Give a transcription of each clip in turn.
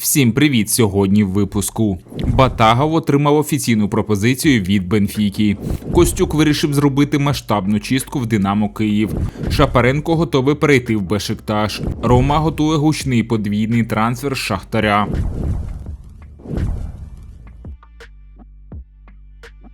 Всім привіт! Сьогодні в випуску. Батагов отримав офіційну пропозицію від Бенфіки. Костюк вирішив зробити масштабну чистку в Динамо Київ. Шапаренко готовий перейти в Бешикташ. Рома готує гучний подвійний трансфер Шахтаря.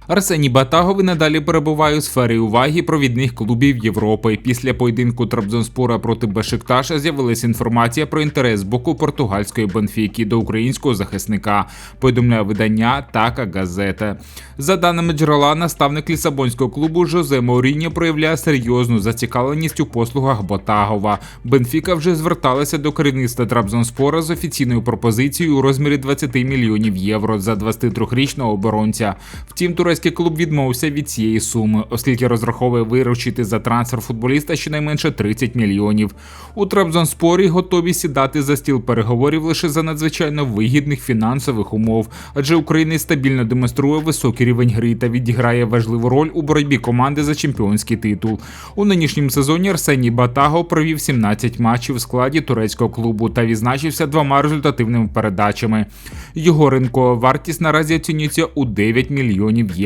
Арсеній Батагов надалі перебуває у сфері уваги провідних клубів Європи. Після поєдинку Трабзонспора проти Бешикташа з'явилася інформація про інтерес з боку португальської Бенфіки до українського захисника. Повідомляє видання Така Газета. За даними джерела, наставник лісабонського клубу Жозе Мауріньо проявляє серйозну зацікавленість у послугах Батагова. Бенфіка вже зверталася до керівництва Трабзонспора з офіційною пропозицією у розмірі 20 мільйонів євро за 23-річного оборонця. Втім, турецький клуб відмовився від цієї суми, оскільки розраховує виручити за трансфер футболіста щонайменше 30 мільйонів. У Трабзонспорі готові сідати за стіл переговорів лише за надзвичайно вигідних фінансових умов, адже Україна стабільно демонструє високий рівень гри та відіграє важливу роль у боротьбі команди за чемпіонський титул. У нинішньому сезоні Арсеній Батаго провів 17 матчів у складі турецького клубу та відзначився двома результативними передачами. Його ринкова вартість наразі оцінюється у 9 мільйонів євро.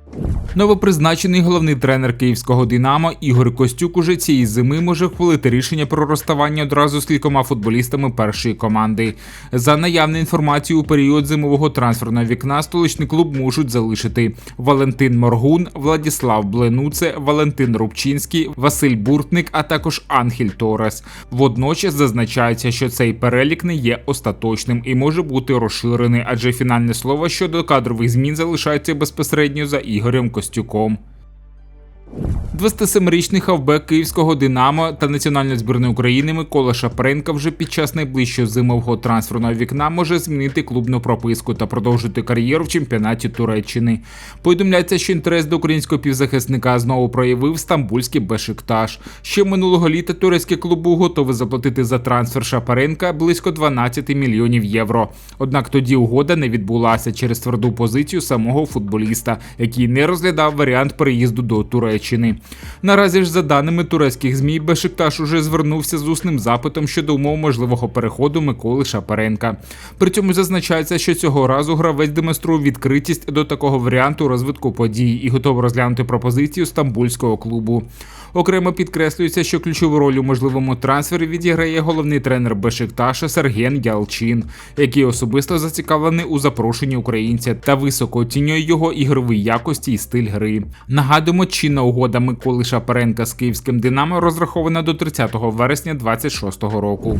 Новопризначений головний тренер київського Динамо Ігор Костюк уже цієї зими може ухвалити рішення про розставання одразу з кількома футболістами першої команди. За наявною інформацією, у період зимового трансферного вікна столичний клуб можуть залишити Валентин Моргун, Владіслав Бленуце, Валентин Рубчинський, Василь Буртник, а також Анхель Торес. Водночас зазначається, що цей перелік не є остаточним і може бути розширений, адже фінальне слово щодо кадрових змін залишається безпосередньо за Ігорем Костюком. 27-річний хавбек київського Динамо та національної збірної України Микола Шапренка вже під час найближчого зимового трансферного вікна може змінити клубну прописку та продовжити кар'єру в чемпіонаті Туреччини. Повідомляється, що інтерес до українського півзахисника знову проявив стамбульський Бешикташ. Ще минулого літа турецький клуб був готовий заплатити за трансфер Шапаренка близько 12 мільйонів євро. Однак тоді угода не відбулася через тверду позицію самого футболіста, який не розглядав варіант переїзду до Туреччини. Наразі ж, за даними турецьких змі, Бешикташ уже звернувся з усним запитом щодо умов можливого переходу Миколи Шапаренка. При цьому зазначається, що цього разу гравець демонструє відкритість до такого варіанту розвитку подій і готовий розглянути пропозицію стамбульського клубу. Окремо підкреслюється, що ключову роль у можливому трансфері відіграє головний тренер Бешикташа Серген Ялчин, який особисто зацікавлений у запрошенні українця та високо оцінює його ігрові якості і стиль гри. Нагадуємо, чинна угода Миколи Шапаренка з київським Динамо розрахована до 30 вересня 2026 року.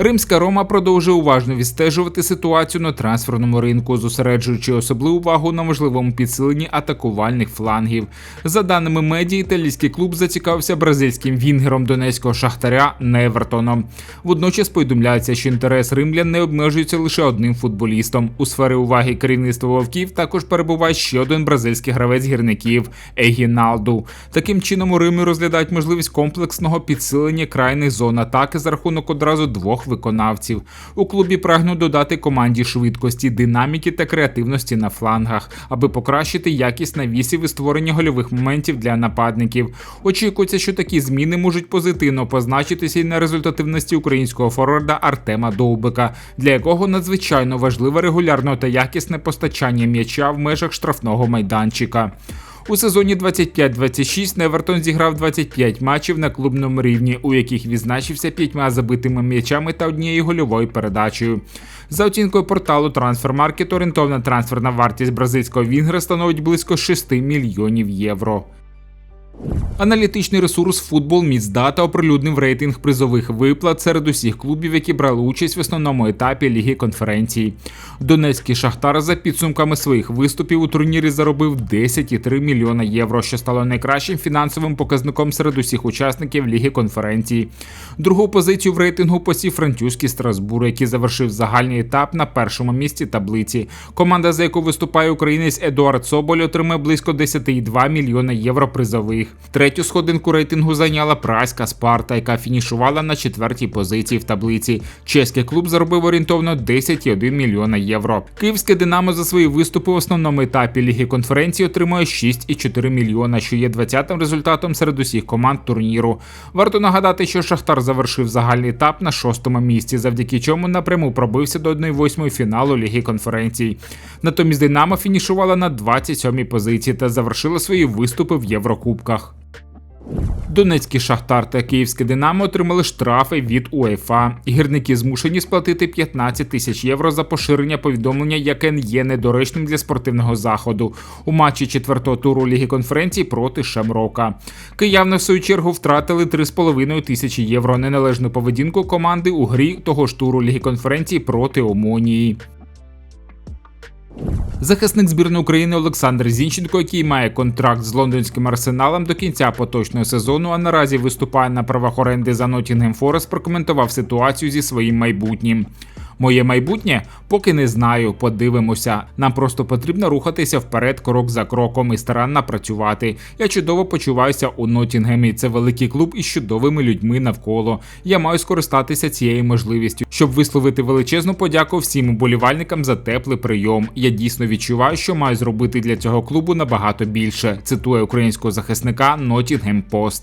Римська Рома продовжує уважно відстежувати ситуацію на трансферному ринку, зосереджуючи особливу увагу на можливому підсиленні атакувальних флангів. За даними медіа, італійський клуб зацікавився бразильським вінгером донецького шахтаря Невертоном. Водночас повідомляється, що інтерес римлян не обмежується лише одним футболістом. У сфері уваги керівництва вовків також перебуває ще один бразильський гравець гірників Егіналду. Таким чином у Римі розглядають можливість комплексного підсилення крайних зон атаки за рахунок одразу двох виконавців. У клубі прагнуть додати команді швидкості, динаміки та креативності на флангах, аби покращити якість навісів і створення гольових моментів для нападників. Очікується, що такі зміни можуть позитивно позначитися і на результативності українського форварда Артема Довбика, для якого надзвичайно важливе регулярне та якісне постачання м'яча в межах штрафного майданчика. У сезоні 25-26 Невертон зіграв 25 матчів на клубному рівні, у яких відзначився п'ятьма забитими м'ячами та однією гольовою передачею. За оцінкою порталу Трансфермаркет, орієнтовна трансферна вартість бразильського Вінгра становить близько 6 мільйонів євро. Аналітичний ресурс Football Міцдата оприлюднив рейтинг призових виплат серед усіх клубів, які брали участь в основному етапі Ліги конференції. Донецький Шахтар за підсумками своїх виступів у турнірі заробив 10,3 мільйона євро, що стало найкращим фінансовим показником серед усіх учасників Ліги конференції. Другу позицію в рейтингу посів французький Страсбур, який завершив загальний етап на першому місці таблиці. Команда, за яку виступає українець Едуард Соболь, отримає близько 10,2 мільйона євро призових. Третю сходинку рейтингу зайняла праська Спарта, яка фінішувала на четвертій позиції в таблиці. Чеський клуб заробив орієнтовно 10,1 мільйона євро. Київське Динамо за свої виступи в основному етапі Ліги конференції отримує 6,4 мільйона, що є 20-тим результатом серед усіх команд турніру. Варто нагадати, що Шахтар завершив загальний етап на шостому місці, завдяки чому напряму пробився до 1-8 фіналу Ліги конференцій. Натомість Динамо фінішувала на 27-й позиції та завершила свої виступи в Єврокубках. Донецький Шахтар та Київське Динамо отримали штрафи від УЕФА. Гірники змушені сплатити 15 тисяч євро за поширення повідомлення, яке є недоречним для спортивного заходу у матчі четвертого туру Ліги конференції проти Шамрока. Киявни в свою чергу втратили 3,5 тисячі євро неналежну поведінку команди у грі того ж туру Ліги конференції проти Омонії. Захисник збірної України Олександр Зінченко, який має контракт з лондонським арсеналом до кінця поточного сезону, а наразі виступає на правах оренди за Ноттінгем Форест, прокоментував ситуацію зі своїм майбутнім. Моє майбутнє поки не знаю. Подивимося. Нам просто потрібно рухатися вперед, крок за кроком і старанно працювати. Я чудово почуваюся у Ноттінгемі. Це великий клуб із чудовими людьми навколо. Я маю скористатися цією можливістю, щоб висловити величезну подяку всім уболівальникам за теплий прийом. Я дійсно відчуваю, що маю зробити для цього клубу набагато більше. Цитує українського захисника Nottingham Post.